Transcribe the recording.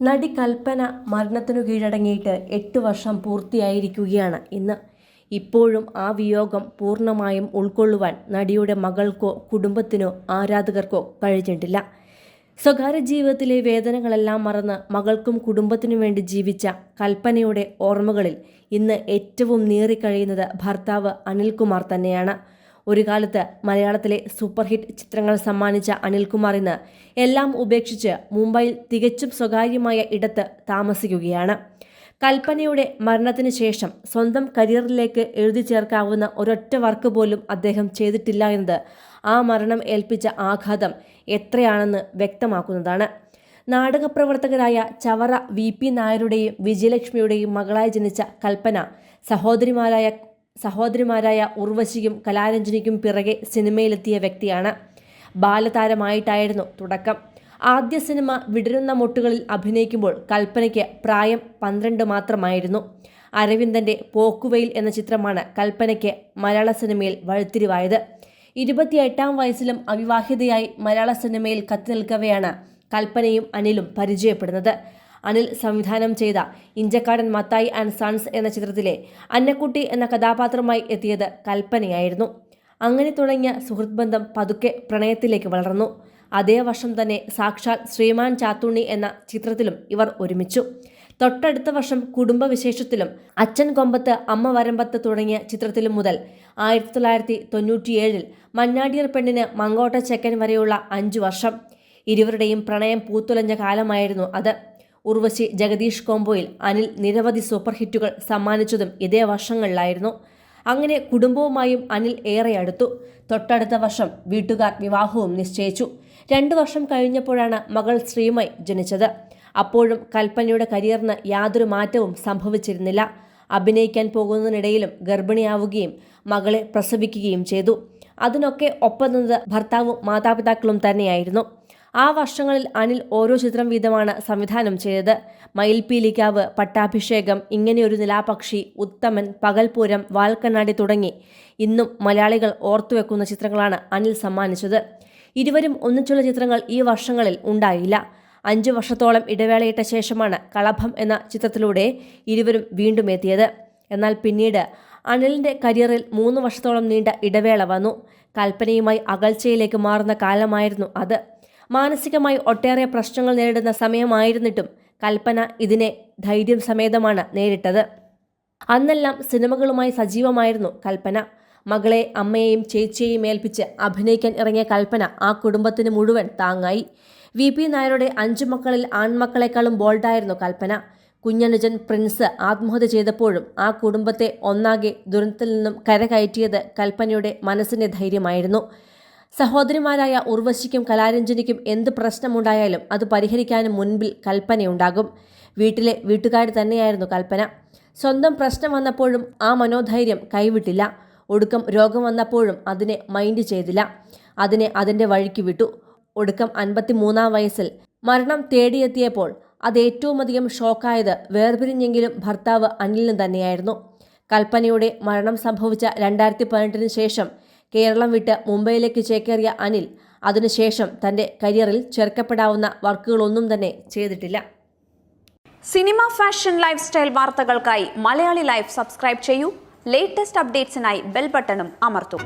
നടി കൽപ്പന മരണത്തിനു കീഴടങ്ങിയിട്ട് എട്ട് വർഷം പൂർത്തിയായിരിക്കുകയാണ് ഇന്ന്. ഇപ്പോഴും ആ വിയോഗം പൂർണമായും ഉൾക്കൊള്ളുവാൻ നടിയുടെ മകൾക്കോ കുടുംബത്തിനോ ആരാധകർക്കോ കഴിഞ്ഞിട്ടില്ല. സ്വകാര്യ ജീവിതത്തിലെ വേദനകളെല്ലാം മറന്ന് മകൾക്കും കുടുംബത്തിനും വേണ്ടി ജീവിച്ച കൽപ്പനയുടെ ഓർമ്മകളിൽ ഇന്ന് ഏറ്റവും നീറിക്കഴിയുന്നത് ഭർത്താവ് അനിൽകുമാർ തന്നെയാണ്. ഒരു കാലത്ത് മലയാളത്തിലെ സൂപ്പർ ഹിറ്റ് ചിത്രങ്ങൾ സമ്മാനിച്ച അനിൽകുമാർ ഇന്ന് എല്ലാം ഉപേക്ഷിച്ച് മുംബൈയിൽ തികച്ചും സ്വകാര്യമായ ഇടത്ത് താമസിക്കുകയാണ്. കൽപ്പനയുടെ മരണത്തിന് ശേഷം സ്വന്തം കരിയറിലേക്ക് എഴുതി ചേർക്കാവുന്ന ഒരൊറ്റ വർക്ക് പോലും അദ്ദേഹം ചെയ്തിട്ടില്ല എന്നത് ആ മരണം ഏൽപ്പിച്ച ആഘാതം എത്രയാണെന്ന് വ്യക്തമാക്കുന്നതാണ്. നാടകപ്രവർത്തകരായ ചവറ വി പി നായരുടെയും വിജയലക്ഷ്മിയുടെയും മകളായി ജനിച്ച കൽപ്പന സഹോദരിമാരായ സഹോദരിമാരായ ഉർവശിക്കും കലാരഞ്ജനിക്കും പിറകെ സിനിമയിലെത്തിയ വ്യക്തിയാണ്. ബാലതാരമായിട്ടായിരുന്നു തുടക്കം. ആദ്യ സിനിമ വിടരുന്ന മുട്ടുകളിൽ അഭിനയിക്കുമ്പോൾ കൽപ്പനയ്ക്ക് പ്രായം പന്ത്രണ്ട് മാത്രമായിരുന്നു. അരവിന്ദന്റെ പോക്കുവെയിൽ എന്ന ചിത്രമാണ് കൽപ്പനയ്ക്ക് മലയാള സിനിമയിൽ വഴുത്തിരിവായത്. ഇരുപത്തിയെട്ടാം വയസ്സിലും അവിവാഹിതയായി മലയാള സിനിമയിൽ കത്തി നിൽക്കവെയാണ് കൽപ്പനയും അനിലും പരിചയപ്പെടുന്നത്. അനിൽ സംവിധാനം ചെയ്ത ഇഞ്ചക്കാടൻ മത്തായി ആൻഡ് സൺസ് എന്ന ചിത്രത്തിലെ അന്നക്കുട്ടി എന്ന കഥാപാത്രമായി എത്തിയത് കൽപ്പനയായിരുന്നു. അങ്ങനെ തുടങ്ങിയ സുഹൃത്ത് ബന്ധം പതുക്കെ പ്രണയത്തിലേക്ക് വളർന്നു. അതേ വർഷം തന്നെ സാക്ഷാൽ ശ്രീമാൻ ചാത്തുണ്ണി എന്ന ചിത്രത്തിലും ഇവർ ഒരുമിച്ചു. തൊട്ടടുത്ത വർഷം കുടുംബവിശേഷത്തിലും അച്ഛൻ കൊമ്പത്ത് അമ്മ വരമ്പത്ത് തുടങ്ങിയ ചിത്രത്തിലും മുതൽ ആയിരത്തി തൊള്ളായിരത്തി തൊണ്ണൂറ്റിയേഴിൽ മഞ്ഞാടിയർ പെണ്ണിന് മങ്കോട്ട ചെക്കൻ വരെയുള്ള അഞ്ചു വർഷം. ഇരുവരുടെയും പ്രണയം പൂത്തുലഞ്ഞ കാലമായിരുന്നു അത്. ഉർവശി ജഗദീഷ് കോംബോയിൽ അനിൽ നിരവധി സൂപ്പർ ഹിറ്റുകൾ സമ്മാനിച്ചതും ഇതേ വർഷങ്ങളിലായിരുന്നു. അങ്ങനെ കുടുംബവുമായും അനിൽ ഏറെ അടുത്തു. തൊട്ടടുത്ത വർഷം വീട്ടുകാർ വിവാഹവും നിശ്ചയിച്ചു. രണ്ടു വർഷം കഴിഞ്ഞപ്പോഴാണ് മകൾ ശ്രീമയ് ജനിച്ചത്. അപ്പോഴും കൽപ്പനയുടെ കരിയറിന് യാതൊരു മാറ്റവും സംഭവിച്ചിരുന്നില്ല. അഭിനയിക്കാൻ പോകുന്നതിനിടയിലും ഗർഭിണിയാവുകയും മകളെ പ്രസവിക്കുകയും ചെയ്തു. അതിനൊക്കെ ഒപ്പം നിന്നത് ഭർത്താവും മാതാപിതാക്കളും തന്നെയായിരുന്നു. ആ വർഷങ്ങളിൽ അനിൽ ഓരോ ചിത്രം വീതമാണ് സംവിധാനം ചെയ്തത്. മയിൽപീലിക്കാവ് പട്ടാഭിഷേകം ഇങ്ങനെയൊരു നിലാപക്ഷി ഉത്തമൻ പകൽപൂരം വാൽക്കണ്ണാടി തുടങ്ങി ഇന്നും മലയാളികൾ ഓർത്തുവെക്കുന്ന ചിത്രങ്ങളാണ് അനിൽ സമ്മാനിച്ചത്. ഇരുവരും ഒന്നിച്ചുള്ള ചിത്രങ്ങൾ ഈ വർഷങ്ങളിൽ ഉണ്ടായില്ല. അഞ്ചു വർഷത്തോളം ഇടവേളയിട്ട ശേഷമാണ് കളഭം എന്ന ചിത്രത്തിലൂടെ ഇരുവരും വീണ്ടും എത്തിയത്. എന്നാൽ പിന്നീട് അനിലിന്റെ കരിയറിൽ മൂന്ന് വർഷത്തോളം നീണ്ട ഇടവേള വന്നു. കൽപ്പനയുമായി അകൽച്ചയിലേക്ക് മാറുന്ന കാലമായിരുന്നു അത്. മാനസികമായി ഒട്ടേറെ പ്രശ്നങ്ങൾ നേരിടുന്ന സമയമായിരുന്നിട്ടും കൽപ്പന ഇതിനെ ധൈര്യം സമേതമാണ് നേരിട്ടത്. അന്നെല്ലാം സിനിമകളുമായി സജീവമായിരുന്നു കൽപ്പന. മകളെ അമ്മയെയും ചേച്ചിയെയും ഏൽപ്പിച്ച് അഭിനയിക്കാൻ ഇറങ്ങിയ കൽപ്പന ആ കുടുംബത്തിന് മുഴുവൻ താങ്ങായി. വി. പി. നായരുടെ അഞ്ചു മക്കളിൽ ആൺമക്കളെക്കാളും ബോൾഡായിരുന്നു കൽപ്പന. കുഞ്ഞനുജൻ പ്രിൻസ് ആത്മഹത്യ ചെയ്തപ്പോഴും ആ കുടുംബത്തെ ഒന്നാകെ ദുരന്തത്തിൽ നിന്നും കരകയറ്റിയത് കൽപ്പനയുടെ മനസ്സിന്റെ ധൈര്യമായിരുന്നു. സഹോദരിമാരായ ഉർവശിക്കും കലാരഞ്ജനിക്കും എന്ത് പ്രശ്നമുണ്ടായാലും അത് പരിഹരിക്കാനും മുൻപിൽ കൽപ്പനയുണ്ടാകും. വീട്ടിലെ വീട്ടുകാർ തന്നെയായിരുന്നു കൽപ്പന. സ്വന്തം പ്രശ്നം വന്നപ്പോഴും ആ മനോധൈര്യം കൈവിട്ടില്ല. ഒടുക്കം രോഗം വന്നപ്പോഴും അതിനെ മൈൻഡ് ചെയ്തില്ല. അതിനെ അതിന്റെ വഴിക്ക് വിട്ടു. ഒടുക്കം അൻപത്തി മൂന്നാം വയസ്സിൽ മരണം തേടിയെത്തിയപ്പോൾ അത് ഏറ്റവും അധികം ഷോക്കായത് വേർപിരിഞ്ഞെങ്കിലും ഭർത്താവ് അനിലിന് തന്നെയായിരുന്നു. കൽപ്പനയുടെ മരണം സംഭവിച്ച രണ്ടായിരത്തി പതിനെട്ടിന് ശേഷം കേരളം വിട്ട് മുംബൈയിലേക്ക് ചേക്കേറിയ അനിൽ അതിനുശേഷം തന്റെ കരിയറിൽ ചേർക്കപ്പെടാവുന്ന വർക്കുകളൊന്നും തന്നെ ചെയ്തിട്ടില്ല. സിനിമ ഫാഷൻ ലൈഫ് സ്റ്റൈൽ വാർത്തകൾക്കായി മലയാളി ലൈഫ് സബ്സ്ക്രൈബ് ചെയ്യൂ. ലേറ്റസ്റ്റ് അപ്ഡേറ്റ്സിനായി ബെൽ ബട്ടണും അമർത്തും.